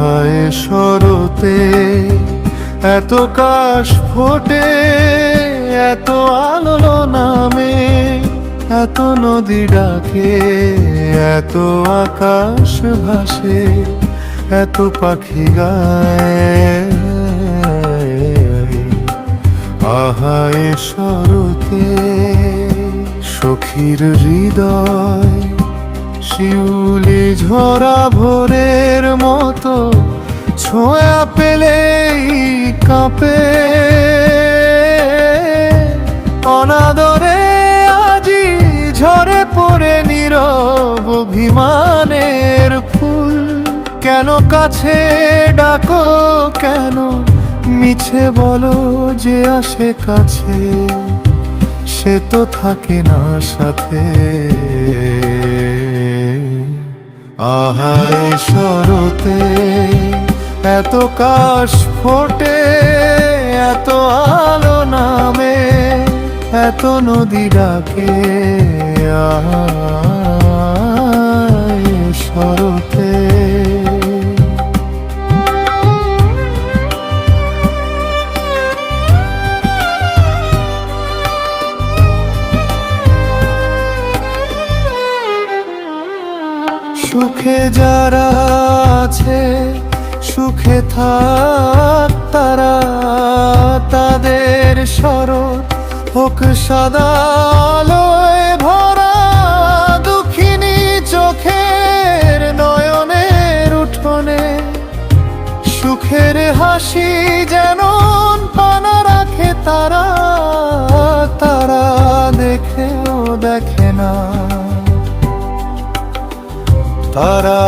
হায় শরতে, এত কাশ ফোটে, এত আলো নামে, এত নদী ডাকে, এত আকাশ ভাসে, এত পাখি গায়। আহায় শরতে, সখীর হৃদয় শিউলি ঝরা ভোরের মতো ছোঁয়া পেলেই কাঁপে। অনাদরে আজি ঝরে পড়ে নীরব অভিমানের ফুল। কেন কাছে ডাকো, কেন মিছে বলো যে আসে কাছে। সে তো থাকে না সাথে। আহায় শরতে এত কাশ ফোটে এত আলো নামে এত নদী ডাকে সুখে যারা আছে, সুখে থাক তারা। তাদের শরৎ হোক সদা ভরা, দুঃখিনী চোখের নয়নের উঠোনে। সুখের হাসি যেন পানা রাখে তারা তারা দেখেও দেখে না। তারা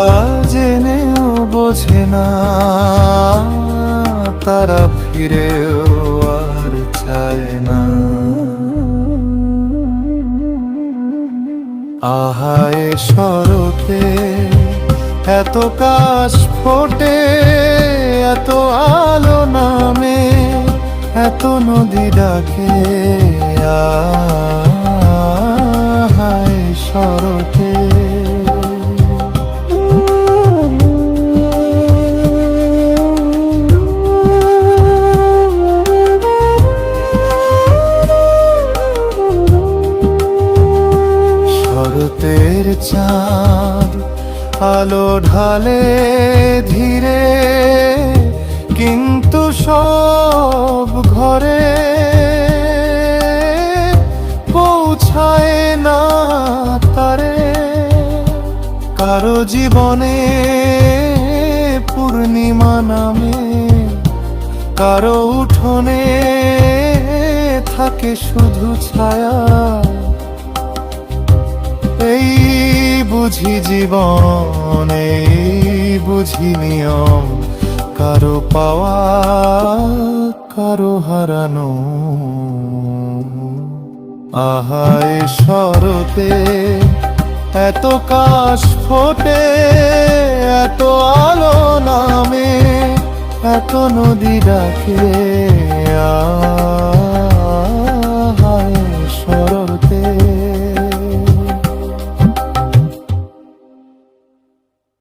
জেনেও বোঝে না, তারা ফিরেও আর চায় না। আহায় সরতে এত কাশ ফোটে, এত আলো নামে, এত নদী ডাকে শরতের চাঁদ আলো ঢালে ধীরে, কিন্তু সব ঘরে পৌঁছায় না তারে। কারও জীবনে পূর্ণিমা নামে, কারও উঠোনে থাকে শুধু ছায়া। এই বুঝি জীবন, এই বুঝি নিয়ম। কারও পাওয়া, কারও হারানো। আহায় শরতে এত কাশ ফোটে, এত আলো নামে, এত নদী ডাকে। আ